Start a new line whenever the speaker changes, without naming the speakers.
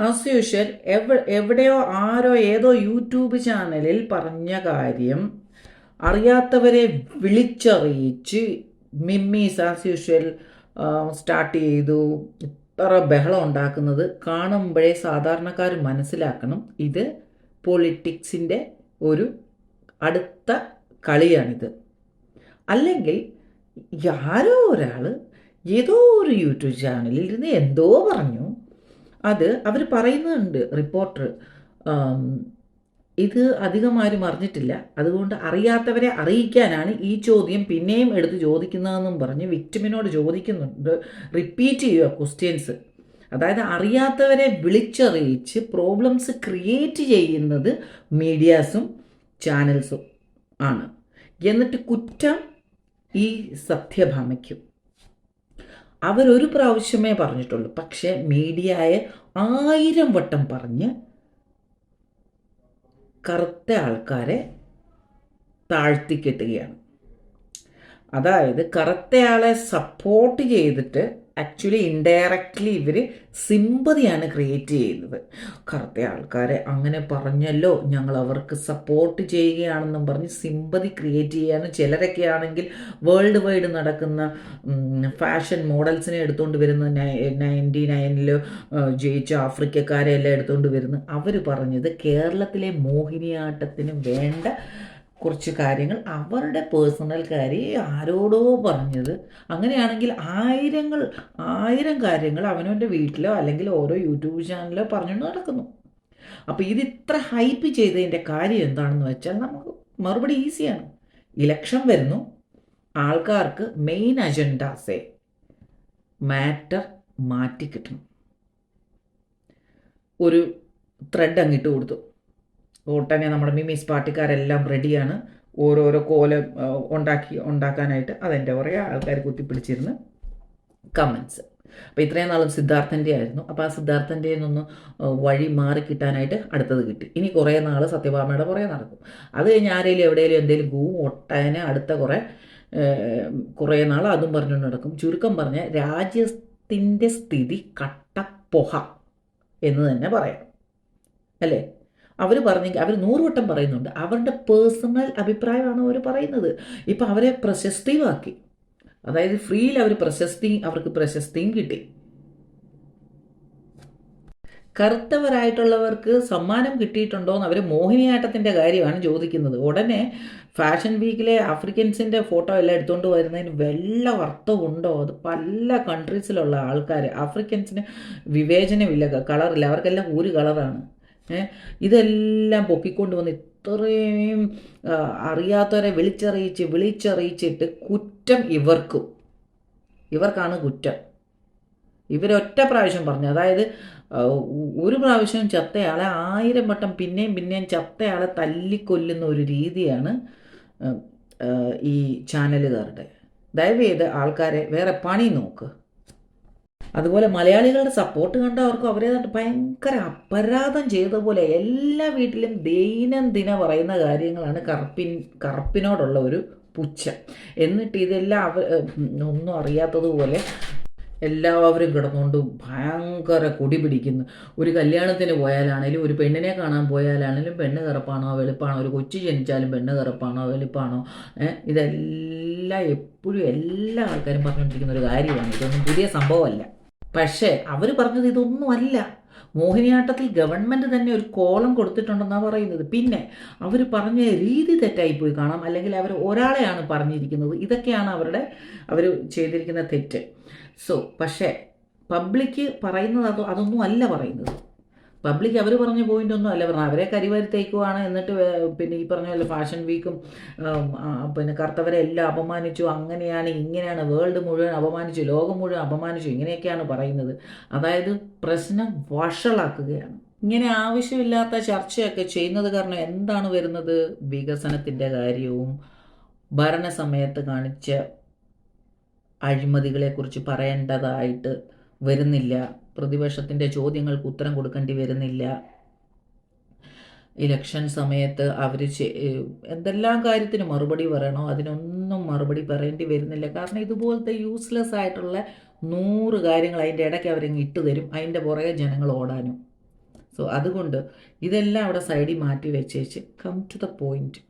As usual എവ എവിടെയോ ആരോ ഏതോ YouTube ചാനലിൽ പറഞ്ഞ കാര്യം അറിയാത്തവരെ വിളിച്ചറിയിച്ച് മിമ്മീസ് ആസ് യൂഷ്വൽ സ്റ്റാർട്ട് ചെയ്തു. ഇത്ര ബഹളം ഉണ്ടാക്കുന്നത് കാണുമ്പോഴേ സാധാരണക്കാർ മനസ്സിലാക്കണം. ഇത് പൊളിറ്റിക്സിന്റെ ഒരു അടുത്ത കളിയാണിത്. അല്ലെങ്കിൽ ആരോ ഒരാൾ ഏതോ ഒരു യൂട്യൂബ് ചാനലിൽ ഇരുന്ന് എന്തോ പറഞ്ഞു. അത് അവർ പറയുന്നുണ്ട് റിപ്പോർട്ടർ. ഇത് അധികം ആരും അറിഞ്ഞിട്ടില്ല. അതുകൊണ്ട് അറിയാത്തവരെ അറിയിക്കാനാണ് ഈ ചോദ്യം പിന്നെയും എടുത്ത് ചോദിക്കുന്നതെന്നും പറഞ്ഞ് വിക്ടിമിനോട് ചോദിക്കുന്നുണ്ട് റിപ്പീറ്റ് ചെയ്യുക ക്വസ്റ്റ്യൻസ് അതായത് അറിയാത്തവരെ വിളിച്ചറിയിച്ച് പ്രോബ്ലംസ് ക്രിയേറ്റ് ചെയ്യുന്നത് മീഡിയാസും ചാനൽസും ആണ്. എന്നിട്ട് കുറ്റം ഈ സത്യഭാമയ്ക്കും. അവരൊരു പ്രാവശ്യമേ പറഞ്ഞിട്ടുള്ളൂ. പക്ഷേ മീഡിയയെ ആയിരം വട്ടം പറഞ്ഞ് കറുത്ത ആൾക്കാരെ താഴ്ത്തിക്കെട്ടുകയാണ്. അതായത് കറുത്തയാളെ സപ്പോർട്ട് ചെയ്തിട്ട് ആക്ച്വലി ഇൻഡയറക്റ്റ്ലി ഇവർ സിമ്പതിയാണ് ക്രിയേറ്റ് ചെയ്യുന്നത്. കറുത്ത ആൾക്കാരെ അങ്ങനെ പറഞ്ഞല്ലോ ഞങ്ങൾ അവർക്ക് സപ്പോർട്ട് ചെയ്യുകയാണെന്നും പറഞ്ഞ് സിമ്പതി ക്രിയേറ്റ് ചെയ്യാണ്. ചിലരൊക്കെ ആണെങ്കിൽ വേൾഡ് വൈഡ് നടക്കുന്ന ഫാഷൻ മോഡൽസിനെ എടുത്തുകൊണ്ട് വരുന്ന നയന്റി നയനിൽ ജയിച്ച ആഫ്രിക്കക്കാരെ എല്ലാം എടുത്തുകൊണ്ട് വരുന്നു അവർ പറഞ്ഞത് കേരളത്തിലെ മോഹിനിയാട്ടത്തിന് വേണ്ട കുറച്ച് കാര്യങ്ങൾ അവരുടെ പേഴ്സണൽ കാര്യം ആരോടോ പറഞ്ഞത്. അങ്ങനെയാണെങ്കിൽ ആയിരങ്ങൾ ആയിരം കാര്യങ്ങൾ അവനവന്റെ വീട്ടിലോ അല്ലെങ്കിൽ ഓരോ യൂട്യൂബ് ചാനലിലോ പറഞ്ഞുകൊണ്ട് നടക്കുന്നു. അപ്പോൾ ഇത് ഇത്ര ഹൈപ്പ് ചെയ്തതിന്റെ കാര്യം എന്താണെന്ന് വെച്ചാൽ നമുക്ക് മറുപടി ഈസിയാണ്. ഇലക്ഷൻ വരുന്നു. ആൾക്കാർക്ക് മെയിൻ അജണ്ടാസെ മാറ്റർ മാറ്റി കിട്ടണം ഒരു ത്രെഡ് അങ്ങിട്ട് കൊടുത്തു. ഉടനെ നമ്മുടെ മിമീസ് പാർട്ടിക്കാരെല്ലാം റെഡിയാണ് ഓരോരോ കോലം ഉണ്ടാക്കി ഉണ്ടാക്കാനായിട്ട് അതെന്റെ കുറേ ആൾക്കാർ കുത്തിപ്പിടിച്ചിരുന്ന് കമൻസ് അപ്പോൾ ഇത്രയും നാളും സിദ്ധാർത്ഥന്റെ ആയിരുന്നു. അപ്പോൾ ആ സിദ്ധാർത്ഥന്റെ നിന്ന് വഴി മാറി കിട്ടാനായിട്ട് അടുത്തത് കിട്ടി. ഇനി കുറേ നാൾ സത്യഭാമയുടെ പുറകെ നടക്കും. അത് കഴിഞ്ഞ് ആരെങ്കിലും എവിടെയെങ്കിലും എന്തെങ്കിലും ഗൂ ഒട്ടനെ അടുത്ത കുറേ കുറേ നാൾ അതും പറഞ്ഞുകൊണ്ട് നടക്കും. ചുരുക്കം പറഞ്ഞാൽ രാജ്യത്തിന്റെ സ്ഥിതി കട്ടപ്പൊഹ എന്ന് തന്നെ പറയാം. അല്ലേ? അവർ പറഞ്ഞെങ്കിൽ അവർ നൂറുവട്ടം പറയുന്നുണ്ട്. അവരുടെ പേഴ്സണൽ അഭിപ്രായമാണ് അവർ പറയുന്നത്. ഇപ്പം അവരെ പ്രശസ്തിയുമാക്കി അതായത് ഫ്രീയിൽ അവർ പ്രശസ്തി അവർക്ക് പ്രശസ്തിയും കിട്ടി. കറുത്തവരായിട്ടുള്ളവർക്ക് സമ്മാനം കിട്ടിയിട്ടുണ്ടോ എന്ന് അവർ മോഹിനിയാട്ടത്തിന്റെ കാര്യമാണ് ചോദിക്കുന്നത്. ഉടനെ ഫാഷൻ വീക്കിലെ ആഫ്രിക്കൻസിന്റെ ഫോട്ടോ എല്ലാം എടുത്തുകൊണ്ട് വരുന്നതിന് വല്ല വർത്തമുണ്ടോ അത് പല കൺട്രീസിലുള്ള ആൾക്കാർ ആഫ്രിക്കൻസിന് വിവേചനമില്ല കളറില്ല. അവർക്കെല്ലാം ഒരു കളറാണ്. ഇതെല്ലാം പൊക്കിക്കൊണ്ട് വന്ന് ഇത്രയും അറിയാത്തവരെ വിളിച്ചറിയിച്ച് വിളിച്ചറിയിച്ചിട്ട് കുറ്റം ഇവർക്കും. ഇവർക്കാണ് കുറ്റം. ഇവരൊറ്റ പ്രാവശ്യം പറഞ്ഞു. അതായത് ഒരു പ്രാവശ്യം ചത്തയാളെ ആയിരം വട്ടം പിന്നെയും പിന്നെയും ചത്തയാളെ തല്ലിക്കൊല്ലുന്ന ഒരു രീതിയാണ് ഈ ചാനലുകാരുടെ. ദയവ് ചെയ്ത് ആൾക്കാരെ വേറെ പണി നോക്ക്. അതുപോലെ മലയാളികളുടെ സപ്പോർട്ട് കണ്ട അവർക്ക് അവരെ ഭയങ്കര അപരാധം ചെയ്ത പോലെ എല്ലാ വീട്ടിലും ദൈനംദിന പറയുന്ന കാര്യങ്ങളാണ് കറുപ്പിൻ കറുപ്പിനോടുള്ള ഒരു പുച്ഛം. എന്നിട്ട് ഇതെല്ലാം അവർ ഒന്നും അറിയാത്തതുപോലെ എല്ലാവരും കിടന്നുകൊണ്ട് ഭയങ്കര കൊടി പിടിക്കുന്നു. ഒരു കല്യാണത്തിന് പോയാലാണേലും ഒരു പെണ്ണിനെ കാണാൻ പോയാലാണേലും പെണ്ണ് കറുപ്പാണോ വെളുപ്പാണോ ഒരു കൊച്ചു ജനിച്ചാലും പെണ്ണ് കറുപ്പാണോ വെളുപ്പാണോ ഇതെല്ലാം എപ്പോഴും എല്ലാ ആൾക്കാരും പറഞ്ഞുകൊണ്ടിരിക്കുന്ന ഒരു കാര്യമാണ്. ഇതൊന്നും പുതിയ സംഭവമല്ല. പക്ഷേ അവർ പറഞ്ഞത് ഇതൊന്നുമല്ല. മോഹിനിയാട്ടത്തിൽ ഗവൺമെന്റ് തന്നെ ഒരു കോളം കൊടുത്തിട്ടുണ്ടെന്നാണ് പറയുന്നത്. പിന്നെ അവർ പറഞ്ഞ രീതി തെറ്റായി പോയി കാണാം. അല്ലെങ്കിൽ അവർ ഒരാളെയാണ് പറഞ്ഞിരിക്കുന്നത്. ഇതൊക്കെയാണ് അവരുടെ അവർ ചെയ്തിരിക്കുന്ന തെറ്റ്. സോ പക്ഷേ പബ്ലിക്ക് പറയുന്നത് അത് അതൊന്നും അല്ല പറയുന്നത്. പബ്ലിക് അവർ പറഞ്ഞ പോയിന്റ് ഒന്നും അല്ല. പറഞ്ഞത് അവരെ കരിവാരിത്തേക്കുവാണ് എന്നിട്ട് പിന്നെ ഈ പറഞ്ഞ പോലെ ഫാഷൻ വീക്കും പിന്നെ കറുത്തവരെ എല്ലാം അപമാനിച്ചു. അങ്ങനെയാണ് ഇങ്ങനെയാണ് വേൾഡ് മുഴുവൻ അപമാനിച്ചു. ലോകം മുഴുവൻ അപമാനിച്ചു. ഇങ്ങനെയൊക്കെയാണ് പറയുന്നത്. അതായത് പ്രശ്നം വഷളാക്കുകയാണ്. ഇങ്ങനെ ആവശ്യമില്ലാത്ത ചർച്ചയൊക്കെ ചെയ്യുന്നത് കാരണം എന്താണ് വരുന്നത്? വികസനത്തിന്റെ കാര്യവും ഭരണസമയത്ത് കാണിച്ച അഴിമതികളെക്കുറിച്ച് പറയേണ്ടതായിട്ട് വരുന്നില്ല. പ്രതിപക്ഷത്തിന്റെ ചോദ്യങ്ങൾക്ക് ഉത്തരം കൊടുക്കേണ്ടി വരുന്നില്ല. ഇലക്ഷൻ സമയത്ത് അവർ എന്തെല്ലാം കാര്യത്തിന് മറുപടി പറയണോ അതിനൊന്നും മറുപടി പറയേണ്ടി വരുന്നില്ല. കാരണം ഇതുപോലത്തെ യൂസ്ലെസ് ആയിട്ടുള്ള നൂറ് കാര്യങ്ങൾ അതിന്റെ ഇടയ്ക്ക് അവരങ്ങ് ഇട്ട് തരും. അതിന്റെ പുറകെ ജനങ്ങൾ ഓടാനും. സോ അതുകൊണ്ട് ഇതെല്ലാം അവിടെ സൈഡിൽ മാറ്റി വെച്ചേച്ച്. Come to the point